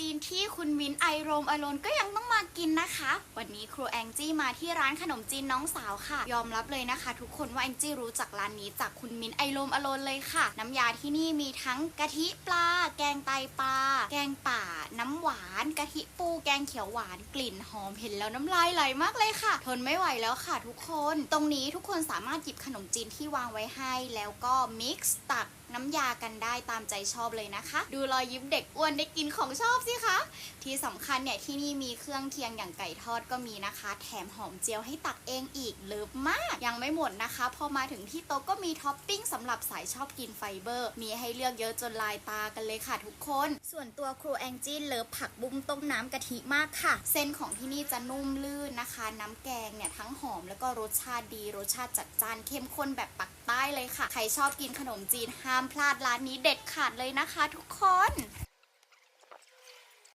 จีนที่คุณมิ้นไอโรมอโลนก็ยังต้องมากินนะคะ วันนี้ครูแองจี้มาที่ร้านขนมจีนน้องสาวค่ะ ยอมรับเลยนะคะ ทุกคนว่าแองจี้รู้จักร้านนี้จากคุณมิ้นไอโรมอโลนเลยค่ะ น้ำยาที่นี่มีทั้งกะทิปลา แกงไตปลา แกงป่า น้ำหวานกะทิปู แกงเขียวหวานกลิ่นหอมเห็นแล้วน้ำลายไหลมากเลยค่ะ ทนไม่ไหวแล้วค่ะ ทุกคน ตรงนี้ทุกคนสามารถหยิบขนมจีนที่วางไว้ให้ แล้วก็มิกซ์ตัก น้ำยากันได้ตามใจชอบเลยนะคะ ดูรอยยิ้มเด็กอ้วนได้กินของชอบสิคะ ที่สำคัญเนี่ยที่นี่มีเครื่องเคียงอย่างไก่ทอดก็มีนะคะ แถมหอมเจียวให้ตักเองอีกเลิฟมาก ยังไม่หมดนะคะ พอมาถึงที่โต๊ะก็มีท็อปปิ้งสำหรับสายชอบกินไฟเบอร์ มีให้เลือกเยอะจนลายตากันเลยค่ะทุกคน ส่วนตัวครูแองจี้เลิฟผักบุ้งต้มน้ำกะทิมากค่ะ เส้นของที่นี่จะนุ่มลื่นนะคะ น้ำแกงเนี่ยทั้งหอมแล้วก็รสชาติดีรสชาติจัดจ้านเข้มข้นแบบปักใต้เลยค่ะ ใครชอบกินขนมจีนห้ามพลาดร้านนี้เด็ดขาดเลยนะคะ ทุกคน